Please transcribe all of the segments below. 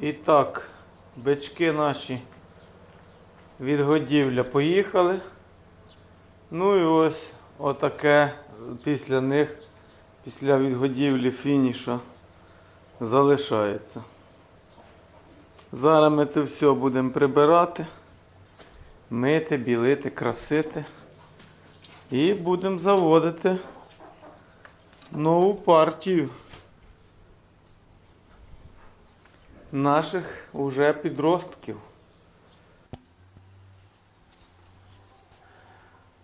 І так, бички наші від годівля поїхали. Ну і ось отаке після них, після відгодівлі фінішу залишається. Зараз ми це все будемо прибирати, мити, білити, красити. І будемо заводити нову партію наших уже підростків.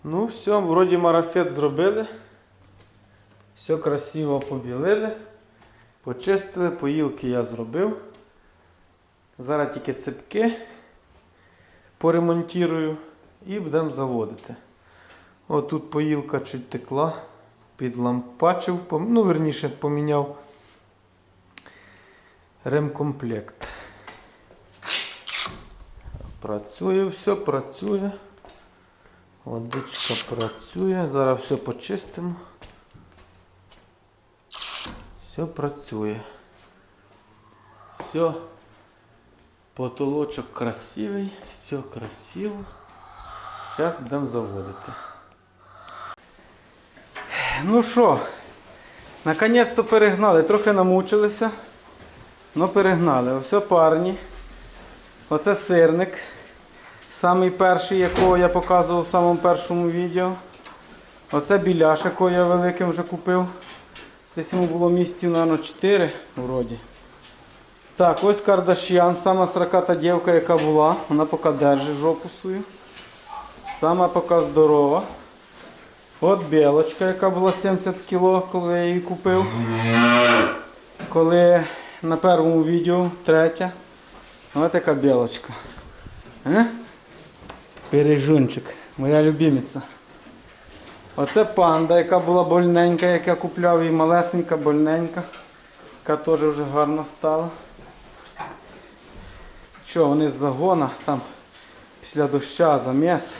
Ну, все, вроді марафет зробили. Все красиво побілили. Почистили, поїлки я зробив. Зараз тільки цепки поремонтую і будемо заводити. От тут поїлка чуть текла, підлампачив, ну, верніше поміняв ремкомплект. Працює все, працює. Водичка працює. Зараз все почистимо. Все працює. Все. Потолочок красивий, все красиво. Зараз будемо заводити. Ну що, наконець-то перегнали. Трохи намучилися. Ну перегнали. Ось парні. Оце сирник. Самий перший, якого я показував в самому першому відео. Оце біляш, якого я великим вже купив. Десь йому було місяців, мабуть, 4 вроді. Так, ось Кардашян, сама сраката дівка, яка була. Вона поки держить жопу свою. Сама поки здорова. От білочка, яка була 70 кг, коли я її купив. Коли на першому відео, третя. Ось така білочка. Е? Пережунчик, моя любимиця. Оце панда, яка була больненька, як я купляв її малесенька, больненька, яка теж вже гарно стала. Що, вони з загона там після доща заміс.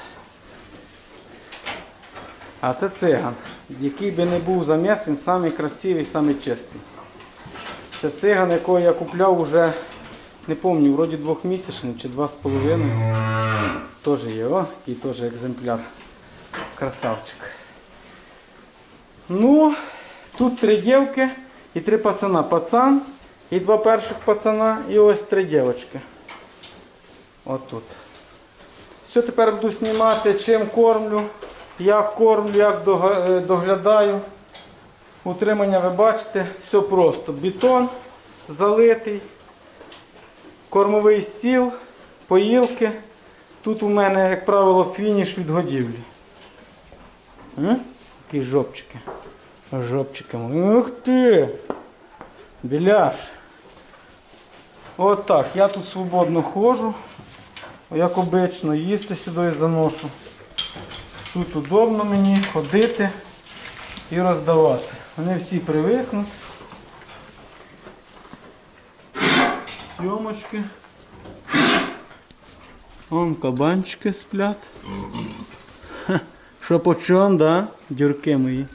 А це циган. Який би не був заміс, він самий красивий, самий чистий. Це циган, якого я купляв уже, не пам'ятаю, вроді двохмісячний чи два з половиною. Теж є, о, який теж екземпляр. Красавчик. Ну, тут три дівки і три пацана. Пацан і два перших пацана, і ось три дівчатки. Отут. Все, тепер буду знімати, чим кормлю, як кормлю, як е, доглядаю. Утримання ви бачите, все просто. Бетон залитий, кормовий стіл, поїлки. Тут у мене, як правило, фініш від годівлі. Такі жопчики. Жопчики. Ух ти! Біляш. От так. Я тут свободно ходжу. Як обично, їсти сюди заношу. Тут удобно мені ходити і роздавати. Вони всі привикнуть. Сьомочки. Вон кабанчики сплять. Що по чому, да? Дюрки мої.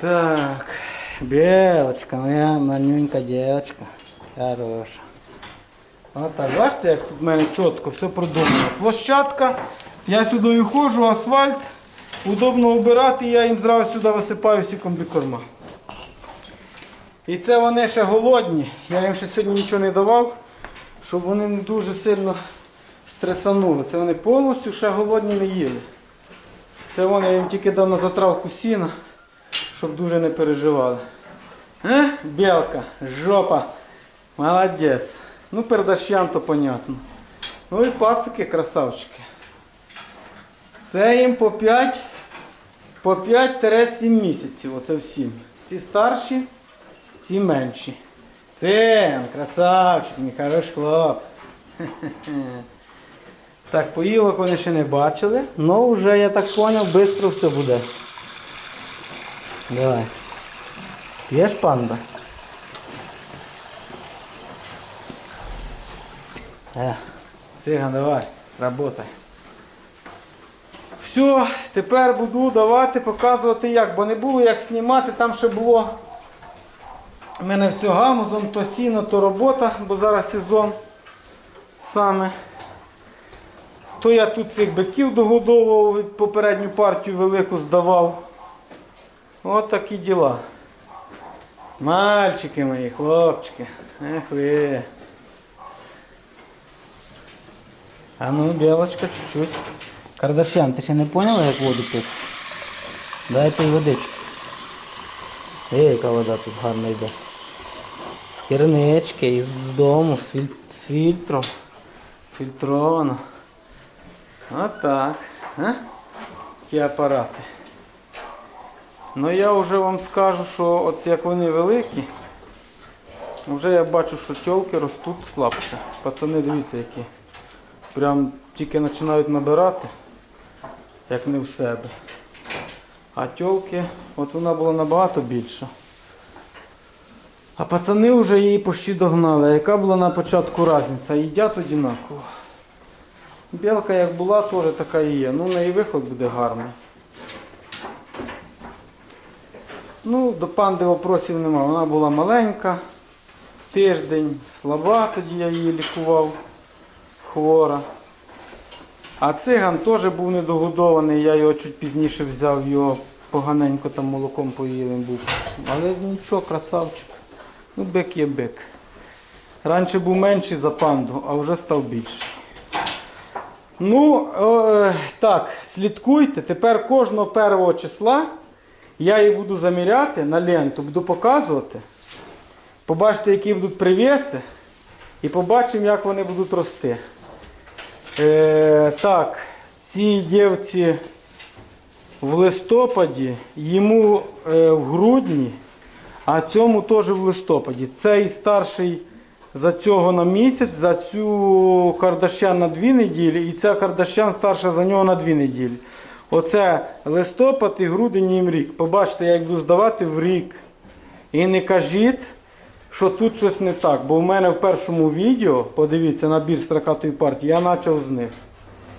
Так, белочка, моя маленька девочка. Хороша. Вот так, бачите, як тут в мене чітко все продумано. Площадка, я сюди ходжу, асфальт. Удобно обирати, я їм зразу сюди висипаю всі комбікорма. І це вони ще голодні. Я їм ще сьогодні нічого не давав, щоб вони не дуже сильно стресанули. Це вони повністю ще голодні не їли. Це вони я їм тільки дав на затравку сіна, щоб дуже не переживали. Е? Білка, жопа. Молодець. Ну, передащам то понятно. Ну і пацики красавчики. Це їм по 5 по 5-7 місяців. Оце всім. Ці старші, ці менші. Це красавчик, мій хороший хлопець. Так, поїлок вони ще не бачили, але вже, я так зрозумів, швидко все буде. Давай. П'єш панда? Е, циган, давай, работай. Все, тепер буду давати, показувати як, бо не було як знімати, там ще було У мене все гамузом, то сіно, то робота, бо зараз сезон саме. То я тут цих биків догодовував, попередню партію велику здавав. От такі діла. Мальчики мої, хлопчики. Ех ви. А ну, білочка, чуть-чуть. Кардашян, ти ще не поняла, як воду пити? Дай пий водичку. Ей, яка вода тут гарна йде. З кернички, із з дому, з, філь... з фільтром. Фільтровано. Отак. Ті апарати. Ну я вже вам скажу, що от як вони великі, вже я бачу, що тілки ростуть слабше. Пацани, дивіться які. Прям тільки починають набирати, як не в себе. А тілки, от вона була набагато більша. А пацани вже її почти догнали. Яка була на початку різниця? Їдять однаково. Білка як була, теж така і є. Ну, на неї виход буде гарний. Ну, до панди вопросів нема. Вона була маленька, тиждень, слаба, тоді я її лікував, хвора. А циган теж був недогодований, я його чуть пізніше взяв, його поганенько там молоком поїлим був. Але нічого, красавчик. Ну, бик є бик. Раніше був менший за панду, а вже став більший. Ну, е, так, слідкуйте. Тепер кожного першого числа я її буду заміряти на ленту, буду показувати. Побачите, які будуть привіси. І побачимо, як вони будуть рости. Е, так, цій дівці в листопаді, йому е, в грудні, а цьому теж в листопаді. Цей старший за цього на місяць, за цю Кардашян на дві неділі, і ця Кардашян старша за нього на дві неділі. Оце листопад і грудень їм рік. Побачите, я буду здавати в рік. І не кажіть, що тут щось не так. Бо в мене в першому відео, подивіться, набір строкатої партії, я почав з них.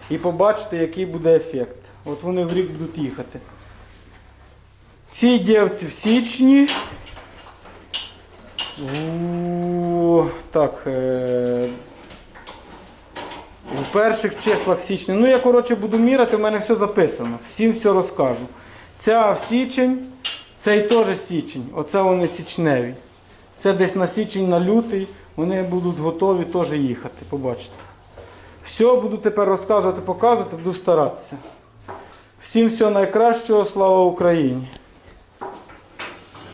І побачите, який буде ефект. От вони в рік будуть їхати. Ці дівці в січні. У, так, е, перших числах січня. Ну, я, коротше, буду міряти, в мене все записано. Всім все розкажу. Ця в січень, цей теж січень. Оце вони січневі. Це десь на січень, на лютий. Вони будуть готові теж їхати, побачите. Все буду тепер розказувати, показувати, буду старатися. Всім всього найкращого, слава Україні!